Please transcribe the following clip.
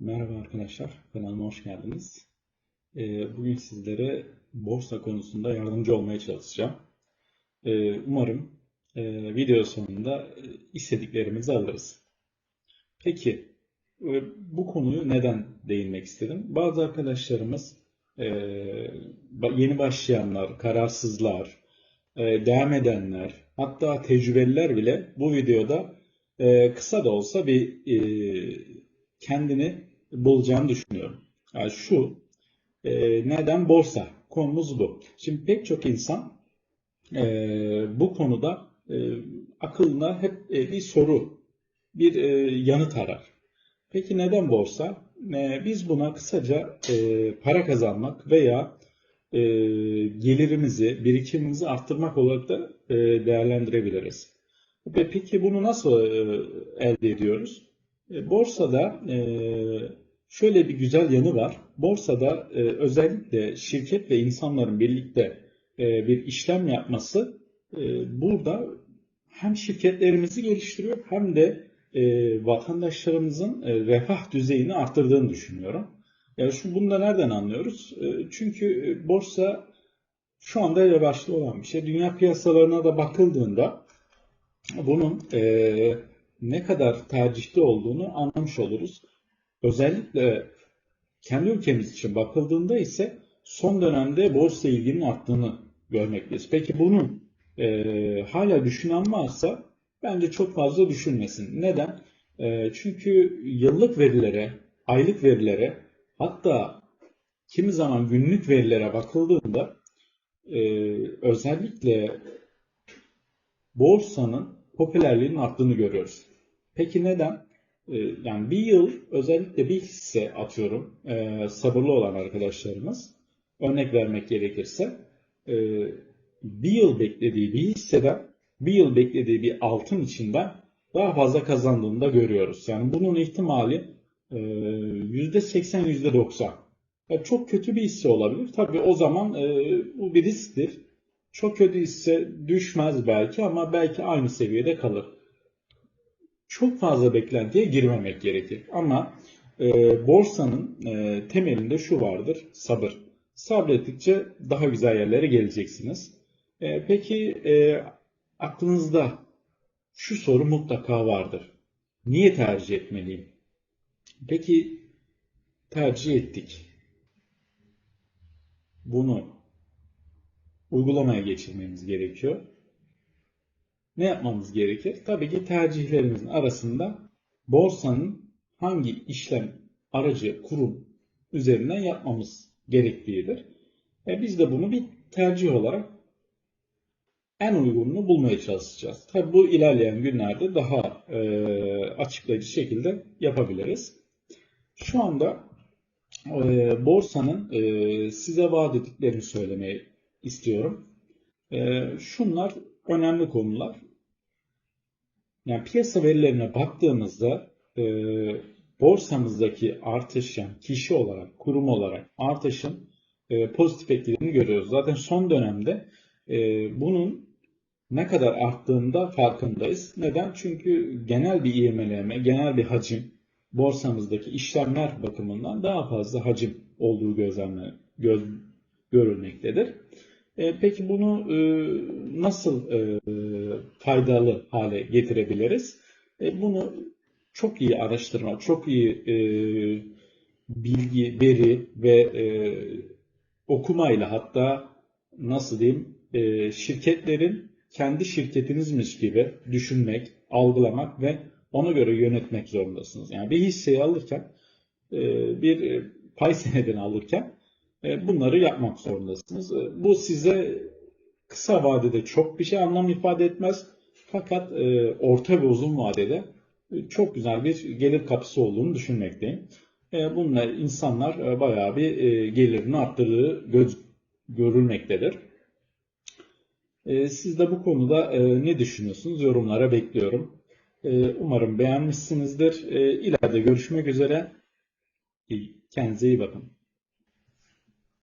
Merhaba arkadaşlar, kanalıma hoş geldiniz. Ee, Bugün sizlere borsa konusunda yardımcı olmaya çalışacağım. Ee, Umarım e, video sonunda e, istediklerimizi alırız. Peki, e, bu konuyu neden değinmek istedim? Bazı arkadaşlarımız, yeni başlayanlar, kararsızlar, devam edenler, hatta tecrübeliler bile bu videoda kısa da olsa bir kendini bulacağını düşünüyorum. Yani şu, e, neden borsa? Konumuz bu. Şimdi pek çok insan e, bu konuda e, aklına hep e, bir soru, bir e, yanıt arar. Peki neden borsa? E, biz buna kısaca e, para kazanmak veya e, gelirimizi, birikimimizi arttırmak olarak da e, değerlendirebiliriz. Ve peki bunu nasıl e, elde ediyoruz? E, Borsada e, şöyle bir güzel yanı var. Borsada e, özellikle şirket ve insanların birlikte bir işlem yapması burada hem şirketlerimizi geliştiriyor hem de vatandaşlarımızın refah düzeyini arttırdığını düşünüyorum. Yani şu bunu da nereden anlıyoruz? Çünkü borsa şu anda revaçta olan bir şey. Dünya piyasalarına da bakıldığında bunun e, ne kadar tercihli olduğunu anlamış oluruz. Özellikle kendi ülkemiz için bakıldığında ise son dönemde borsa ilginin arttığını görmekteyiz. Peki bunu e, hala düşünen varsa bence çok fazla düşünmesin. Neden? E, çünkü yıllık verilere, aylık verilere hatta kimi zaman günlük verilere bakıldığında e, özellikle borsanın popülerliğinin arttığını görüyoruz. Peki neden? Ee, Yani bir yıl özellikle bir hisse atıyorum e, sabırlı olan arkadaşlarımız örnek vermek gerekirse e, bir yıl beklediği bir hisseden bir yıl beklediği bir altın içinden daha fazla kazandığını da görüyoruz. Yani bunun ihtimali e, %80 %90. Ya çok kötü bir hisse olabilir. Tabii o zaman bu bir risktir. Çok kötü hisse düşmez belki ama belki aynı seviyede kalır çok fazla beklentiye girmemek gerekir. Ama e, borsanın e, temelinde şu vardır, sabır. Sabrettikçe daha güzel yerlere geleceksiniz. E, peki e, aklınızda şu soru mutlaka vardır. Niye tercih etmeliyim? Peki tercih ettik. Bunu uygulamaya geçirmemiz gerekiyor ne yapmamız gerekir? Tabii ki tercihlerimizin arasında borsanın hangi işlem aracı, kurum üzerinden yapmamız gereklidir. E biz de bunu bir tercih olarak en uygununu bulmaya çalışacağız. Tabii bu ilerleyen günlerde daha e, açıklayıcı şekilde yapabiliriz. Şu anda e, borsanın e, size vaat ettiklerini söylemeyi istiyorum. E, şunlar önemli konular. Yani piyasa verilerine baktığımızda e, borsamızdaki artış yani kişi olarak, kurum olarak artışın e, pozitif etkilerini görüyoruz. Zaten son dönemde e, bunun ne kadar arttığında farkındayız. Neden? Çünkü genel bir ivmeleme, genel bir hacim borsamızdaki işlemler bakımından daha fazla hacim olduğu gözlemle, göz, görülmektedir. E, peki bunu e, nasıl e, faydalı hale getirebiliriz? E, bunu çok iyi araştırma, çok iyi e, bilgi, veri ve e, okumayla hatta nasıl diyeyim e, şirketlerin kendi şirketinizmiş gibi düşünmek, algılamak ve ona göre yönetmek zorundasınız. Yani bir hisseyi alırken, e, bir pay senedini alırken e, bunları yapmak zorundasınız. E, bu size kısa vadede çok bir şey anlam ifade etmez. Fakat e, orta ve uzun vadede çok güzel bir gelir kapısı olduğunu düşünmekteyim. Bununla insanlar bayağı bir gelirini arttırdığı göz, görülmektedir. Siz de bu konuda ne düşünüyorsunuz? Yorumlara bekliyorum. Umarım beğenmişsinizdir. İleride görüşmek üzere. Kendinize iyi bakın.